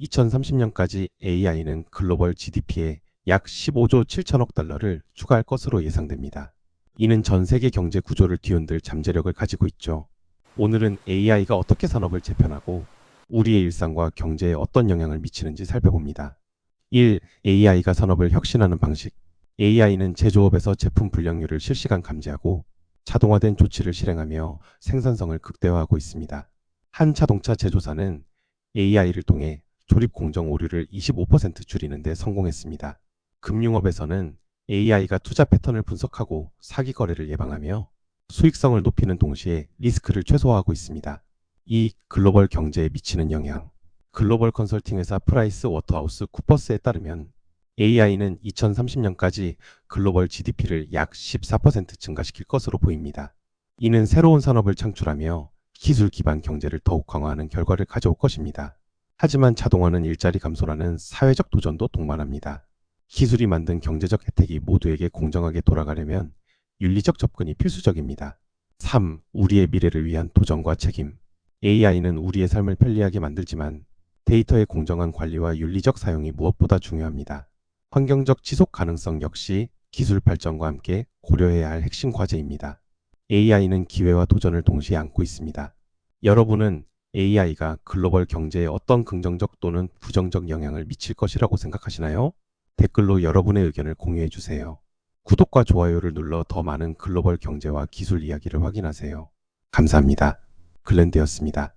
2030년까지 AI는 글로벌 GDP에 약 15조 7천억 달러를 추가할 것으로 예상됩니다. 이는 전 세계 경제 구조를 뒤흔들 잠재력을 가지고 있죠. 오늘은 AI가 어떻게 산업을 재편하고 우리의 일상과 경제에 어떤 영향을 미치는지 살펴봅니다. 1. AI가 산업을 혁신하는 방식. AI는 제조업에서 제품 불량률을 실시간 감지하고 자동화된 조치를 실행하며 생산성을 극대화하고 있습니다. 한 자동차 제조사는 AI를 통해 조립 공정 오류를 25% 줄이는 데 성공했습니다. 금융업에서는 AI가 투자 패턴을 분석하고 사기 거래를 예방하며 수익성을 높이는 동시에 리스크를 최소화하고 있습니다. 이 글로벌 경제에 미치는 영향. 글로벌 컨설팅 회사 프라이스 워터하우스 쿠퍼스에 따르면 AI는 2030년까지 글로벌 GDP를 약 14% 증가시킬 것으로 보입니다. 이는 새로운 산업을 창출하며 기술 기반 경제를 더욱 강화하는 결과를 가져올 것입니다. 하지만 자동화는 일자리 감소라는 사회적 도전도 동반합니다. 기술이 만든 경제적 혜택이 모두에게 공정하게 돌아가려면 윤리적 접근이 필수적입니다. 3. 우리의 미래를 위한 도전과 책임. AI는 우리의 삶을 편리하게 만들지만 데이터의 공정한 관리와 윤리적 사용이 무엇보다 중요합니다. 환경적 지속 가능성 역시 기술 발전과 함께 고려해야 할 핵심 과제입니다. AI는 기회와 도전을 동시에 안고 있습니다. 여러분은 AI가 글로벌 경제에 어떤 긍정적 또는 부정적 영향을 미칠 것이라고 생각하시나요? 댓글로 여러분의 의견을 공유해 주세요. 구독과 좋아요를 눌러 더 많은 글로벌 경제와 기술 이야기를 확인하세요. 감사합니다. 글렌드였습니다.